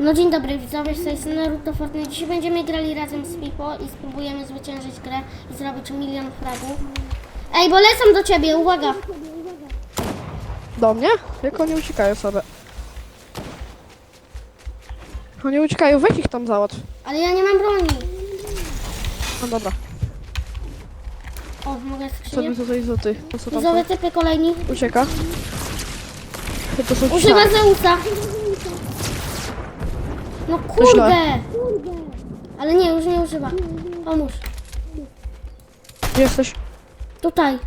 No dzień dobry widzowie, z tej strony Naruto Fortnite. Dzisiaj będziemy grali razem z Pipo i spróbujemy zwyciężyć grę i zrobić milion fragów. Ej, bo lecą do ciebie, uwaga! Do mnie? Jak oni uciekają sobie? Oni uciekają, weź ich tam załatw. Ale ja nie mam broni. No dobra, O, mogę sobie skrzynię. tutaj za ty. To co tam Widzowie, typy kolejni. Ucieka. To są Używa. Zeusa. No kurde! Ale nie, już nie używa. Pomóż. Gdzie jesteś? Tutaj.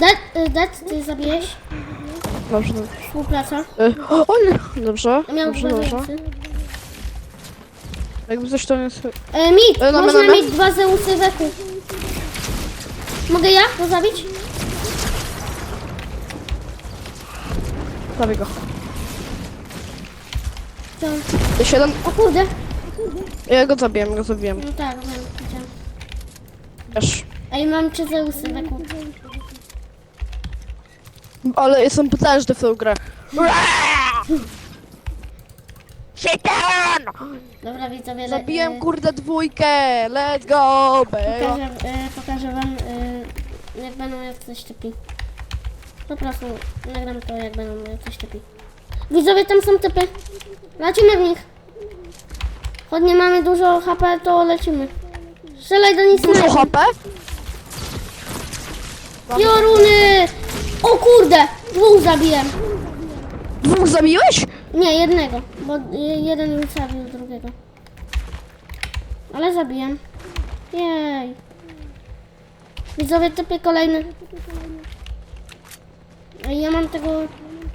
Dead, y, dead, ty zabiłeś. Dobrze, dobrze. Współpraca. Y, O, nie, dobrze, Miał dobrze, dobrze. Jakby coś to nie. E, mit, E, no, można no, no. mieć dwa Zeusy weku. Mogę ja go zabić? Zabij go. Chciałem. Siedem... O kurde. Ja go zabiłem, go zabiłem. No tak, wiem, widziałem. Wiesz. Ej, mam trzy Zeusy weku. Ale jestem potężny w tę grę. Shaitan! Dobra, widzowie, le- Zabiłem e, kurde dwójkę! Let's go, baby! pokażę, e, pokażę wam, e, jak będą jak coś typi. Po prostu nagram to, jak będą coś typi. Widzowie, tam są typy. Lecimy w nich. Choć nie mamy dużo HP, to lecimy. Strzelaj do nich Dużo. HP? Pioruny! O kurde! Dwóch zabiłem. Dwóch zabiłeś? Nie, jednego, bo jeden już zabił drugiego. Ale zabiłem. Jej. Widzowie, typy kolejny. Ja mam tego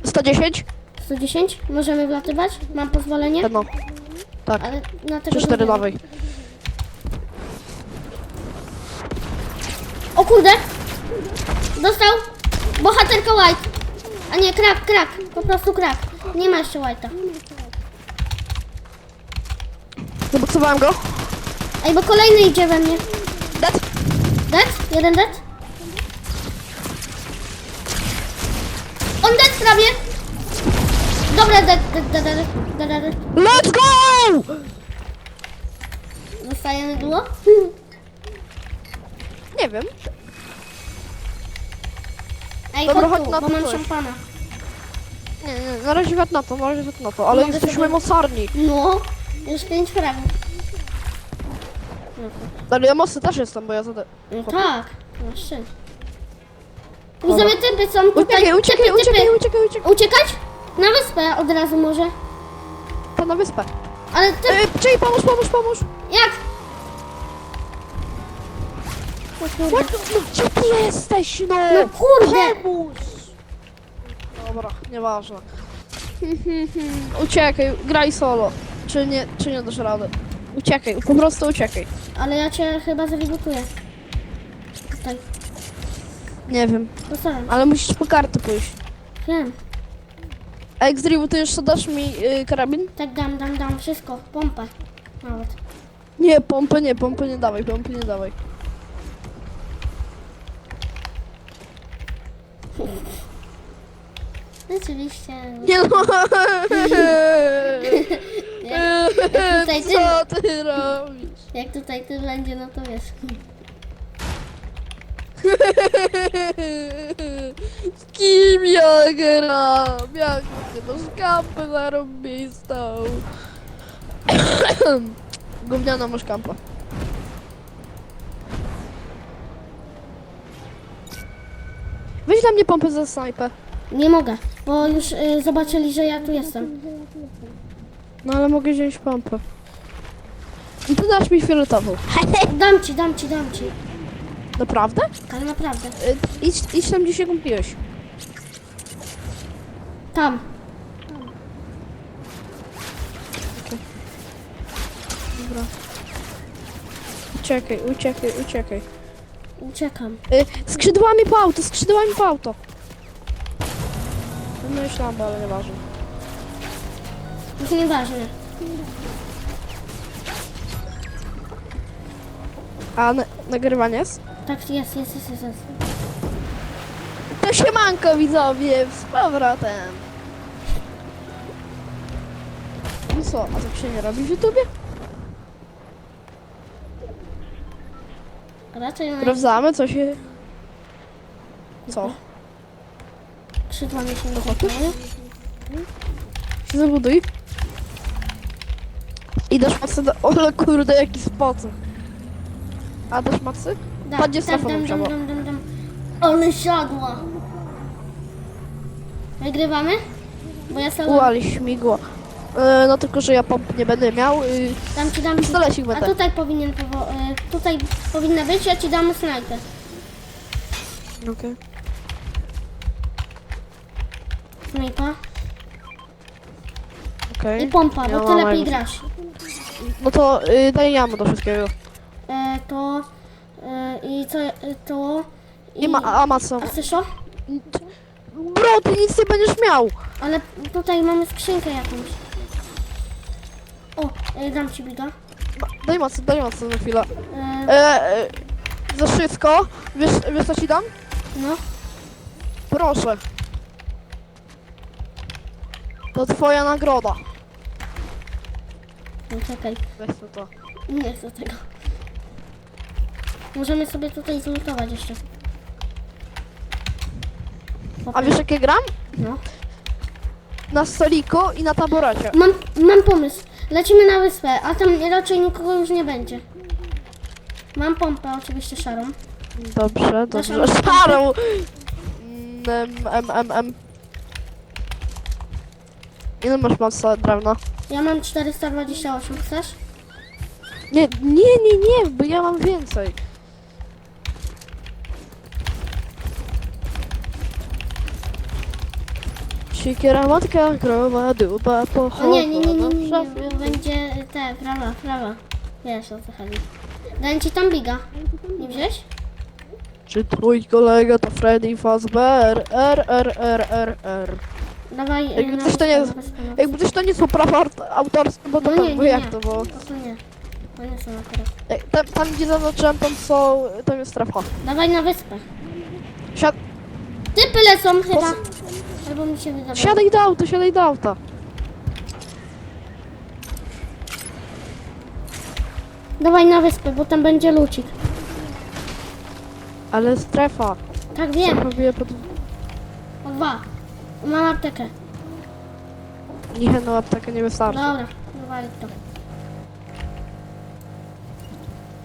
110? 110. Możemy wlatywać? Mam pozwolenie? No. Tak. Ale na tego 3-4 drugiego. dawaj. O kurde! Dostał! Bohaterka White! A nie, krak, krak. Po prostu krak. Nie ma jeszcze White'a. Zaboksowałem go. Ej, bo kolejny idzie we mnie. Dead. Dead? Jeden dead? Prawie! Dobra, dead, dead, dead. Let's go! Zostajemy duo? Nie wiem. Ej, Dobra, chodź chodź tu, na bo to mam coś. szampana. Nie, nie, na razie wet na to, na razie wet na to, ale Mogę jesteśmy sobie- mocarni. No, już pięć fragów. Ale ja mocny też jestem, bo ja zada... No tak, masz trzy. Widzowie, typy są tutaj. Uciekaj, uciekaj, typy, uciekaj, typy. uciekaj, uciekaj. Uciekać? Na wyspę od razu może. To na wyspę. Ale ty, Ej, czyli pomóż, pomóż, pomóż. jak? O kurde. What? No, gdzie ty jesteś, no? No kurde! Pomóż! Dobra, nieważne. uciekaj, graj solo. Czy nie, czy nie dasz rady? Uciekaj, po prostu uciekaj. Ale ja cię chyba zrebutuję. Tutaj, Nie wiem, postaram. ale musisz po karty pójść. Wiem. A jak zrewutujesz, to dasz mi y, karabin? Tak dam, dam, dam. Wszystko. Pompę. Nawet. Nie, pompy nie, pompy nie dawaj, pompy nie dawaj. Rzeczywiście. Nie no! Jak, tutaj ty, Co ty robisz? jak tutaj ty będzie, no to wiesz. Z kim ja gram? Jak ty masz kampę zarobistą? Gówniana masz kampę. Weź dla mnie pompę za snajpę. Nie mogę, bo już y, zobaczyli, że ja tu jestem. No ale mogę wziąć pompę. I ty dasz mi fioletową. Dam ci, dam ci, dam ci. Naprawdę? Ale naprawdę. Y, Idź, idź tam, gdzie się kupiłeś. Tam. Dobra. Uciekaj, uciekaj, uciekaj. Uciekam. Y, skrzydłami po auto, skrzydłami po auto. No myślałam, ale nieważne. Już nieważne. A na, nagrywanie jest? Tak, jest, jest, jest, jest. jest. To siemanko widzowie, z powrotem. No co, a tak się nie robi w YouTubie? Raczej na Sprawdzamy, co się... Co? skrzydła mi się nie zaczynają. się zabuduj. I dasz macy do... Ole kurde, jaki spocek. A dasz macy? Da, Chodź, dam, strefa dam, dam, musiała. dam, dam, dam. Ale siadła. Wygrywamy? Bo ja sobie... U, ale śmigło. E, no tylko, że ja pomp nie będę miał. Y, Dam ci, dam ci. pistolecik A będę. tutaj powinien powo- y, tutaj powinna być, ja ci dam snajpę. Okej. Snajpa Okej. i pompa, Ja bo ty mam lepiej grasz. No to y, daj jamy do wszystkiego. E, to e, i co, e, to Nie ma, a ma co? A chcesz to? Bro, ty nic nie będziesz miał! Ale tutaj mamy skrzynkę jakąś. O, e, dam ci biga. Daj mocy, daj mocy na chwilę. E, E, e, za wszystko. Wiesz, wiesz co ci dam? no, Proszę. To twoja nagroda. no czekaj, Weź to. nie chcę tego. Możemy sobie tutaj zlutować jeszcze. A wiesz jakie gram? No. Na stoliku i na taborecie. Mam, mam pomysł. Lecimy na wyspę, a tam raczej nikogo już nie będzie. Mam pompę, oczywiście szarą. Dobrze, dobrze. nasz Starą! Mm, Em, em, em. Ile masz mocy drewna? Ja mam 428, chcesz? Nie, nie, nie, nie, bo ja mam więcej. Siekiera matka, krowa, dupa, O pochowa. nie, nie, nie, nie, nie, nie, będzie te, prawa, prawa. Wiesz o co chodzi. Daję ci tam biga. Nie wziąłeś? Czy twój kolega to Freddy Fazbear? R, R, R, R, R. Dawaj. e, Jakby coś to nie- Jakby coś to nie są prawa autorskie, bo to No nie, bo nie, jak to, bo... To nie. To nie są akurat. Ej, Tam, tam gdzie zaznaczyłem, tam są, tam jest strefa. Dawaj na wyspę. Siad, Typy lecą chyba. Albo mi się wydawało. siadaj do auta, siadaj do auta. Dawaj na wyspę, bo tam będzie lucik. Ale strefa. Tak wiem. Pod... O dwa. Mam aptekę. Nie, no apteka nie wystarczy. Dobra, dawaj to.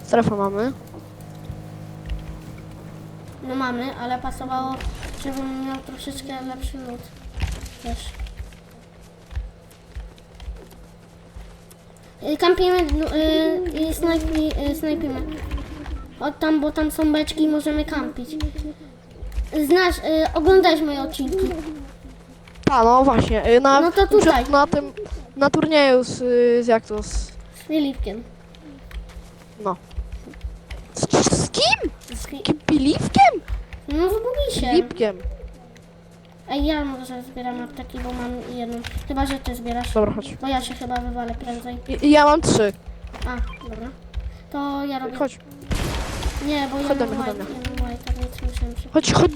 Strefa mamy. No mamy, ale pasowało, żebym miał troszeczkę lepszy lód. Też. Y, Kampimy no, y, i snajpi, y, snajpimy. Od tam, bo tam są beczki i możemy kampić. Znasz, y, oglądałeś moje odcinki. Ta, no właśnie. y, Na, No to tutaj. Na tym, na turnieju z, y, z jak to, z, Z Filipkiem. no. Z, z kim? Z Fi- Kim Piliwkiem? No w Bugisie. Filipkiem. Ej, ja może zbieram apteki, bo mam jedną. Chyba, że ty zbierasz. Dobra, chodź. Bo ja się chyba wywalę prędzej. I, ja mam trzy. A, dobra. To ja robię... Chodź, Nie, bo ja Chodź do mam mnie, chodź do white, ja mam white, tak więc musiałem się... chodź, chodź.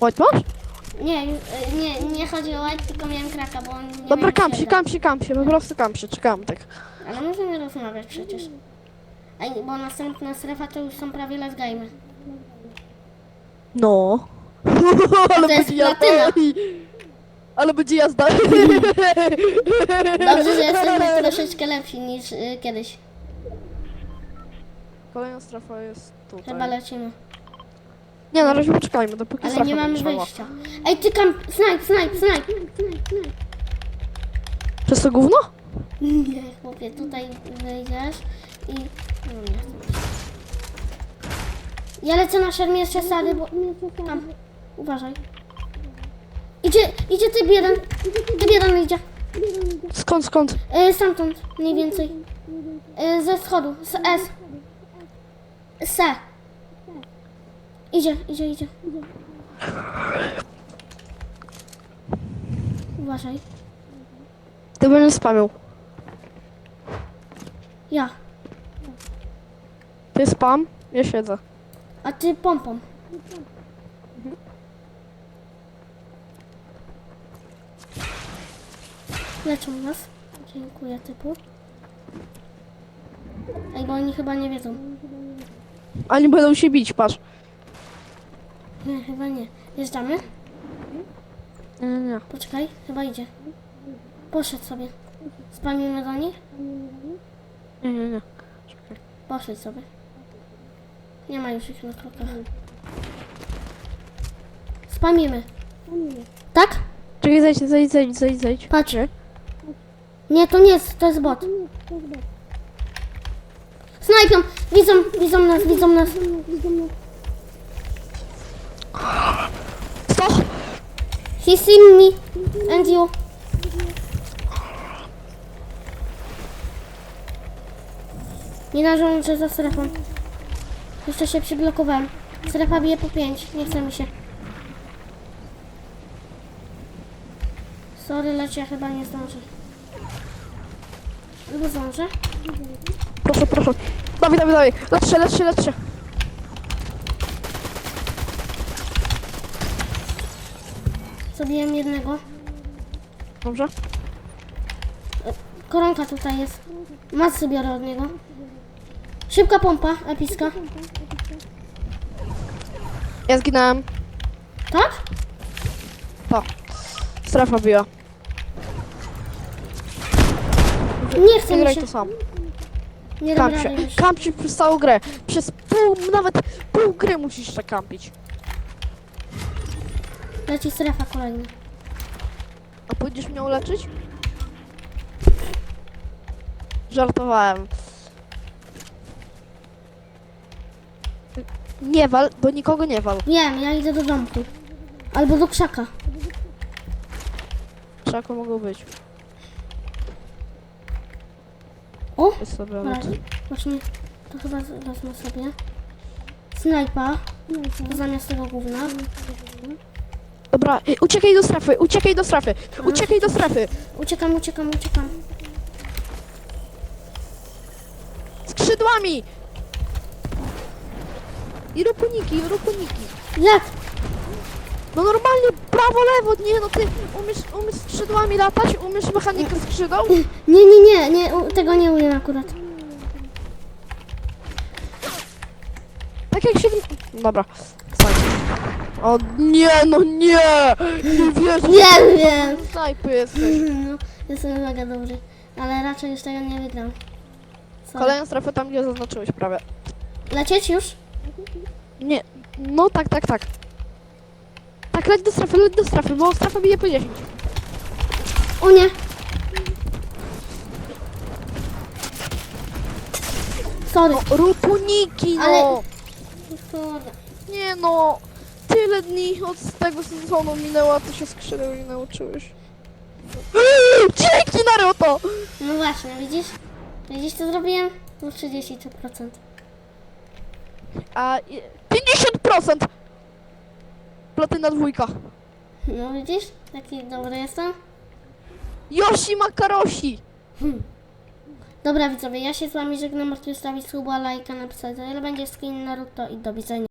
White masz? Nie, y, nie, nie chodzi o white, tylko miałem kraka, bo on nie Dobra, miał kam się, kam się, kam się, po prostu kam się, czekam tak. Ale możemy rozmawiać przecież. Ej, bo następna strefa to już są prawie las gamy. No. Ale jest będzie jazda. Ale będzie jazda. Dobrze, że jesteśmy troszeczkę lepsi niż y, kiedyś. Kolejna strefa jest tutaj. Chyba lecimy. Nie, na razie poczekajmy, dopóki Ale strefa nie mamy będzie wyjścia. Ej, ty kam... Snipe, snipe, snipe! Przez to gówno? Nie, chłopie, tutaj wyjdziesz i... No nie chcę. Ja lecę na szermierze sady, bo... Tam. Uważaj. Idzie, idzie typ jeden. Typ jeden idzie. Skąd, skąd? E, stamtąd, mniej więcej. E, ze schodu, z S. S. Idzie, idzie, idzie. Uważaj. Ty będziesz spamił. Ja. Ty spam, ja siedzę. A ty pompą. Leczą nas. Dziękuję typu. Ej, bo oni chyba nie wiedzą. Oni będą się bić, patrz. Nie, chyba nie. Jeżdżamy? Nie, nie. Poczekaj, chyba idzie. Poszedł sobie. Spamimy do nich? Nie, nie, nie. Poszedł sobie. Nie ma już ich na krokach. Spamimy. Tak? Czekaj, zejdź, zejdź, zejdź, zejdź, zejdź. Patrz. Nie, to nie jest, to jest bot. Snajpią! Widzą, widzą nas, widzą nas. Co? He seen me and you. Nie narzędzie za strefą. Jeszcze się przyblokowałem. Strefa bije po 5. Nie chce mi się. Sorry, lecz ja chyba nie zdążę. Albo zdążę? Proszę, proszę. Dawaj, dawaj, dawaj. Lecz się, lecz się, lecz się. Zabiłem jednego. Dobrze? Koronka tutaj jest. Masy biorę od niego. Szybka pompa, epicka. Ja zginąłem. Tak? To. Strefa biła. Nie Nie mi graj się. to sam. Nie dam Kamp się. rady już. Kamp się przez całą grę. Przez pół, nawet pół gry musisz tak kampić. Leci strefa kolejna. A pójdziesz mnie uleczyć? Żartowałem. Nie wal, bo nikogo nie wal. Wiem, ja idę do domku. Albo do krzaka. Czego mogą być? O! Jest sobie właśnie to chyba z- wezmę sobie. Snajpa. Zamiast tego gówna. Dobra, y, uciekaj do strefy, uciekaj do strefy, uciekaj do strefy. Uciekam, uciekam, uciekam. Skrzydłami! I rób uniki, rób uniki. Jak? No normalnie prawo, lewo, nie no ty umiesz, umiesz skrzydłami latać, umiesz mechanikę skrzydeł? Nie, nie, nie, nie u- tego nie umiem akurat. Tak jak się... Dobra, stań. O nie, no nie! Nie wierzę, Wiem, wiem. snajpy jesteś. No, jestem mega dobry. Ale raczej już tego nie wygram. Co? Kolejną strefę tam, gdzie zaznaczyłeś prawie. Lecieć już? Nie, no tak, tak, tak. Tak, leć do strefy, leć do strefy, bo strefa bije po 10. O nie! Sorry. Rób uniki, no! Ale- Kurde. Nie no, tyle dni od tego sezonu minęło, a ty się skrzydeł nie nauczyłeś. Dzięki Naruto! No właśnie, widzisz? Widzisz co zrobiłem? No 33%. A i- 50%! Platyna dwójka. No widzisz? Taki dobry jestem. Yoshi Makaroshi! Dobra widzowie, ja się z wami żegnam, możecie zostawić suba, lajka, napisać, ile będzie skin Naruto i do widzenia.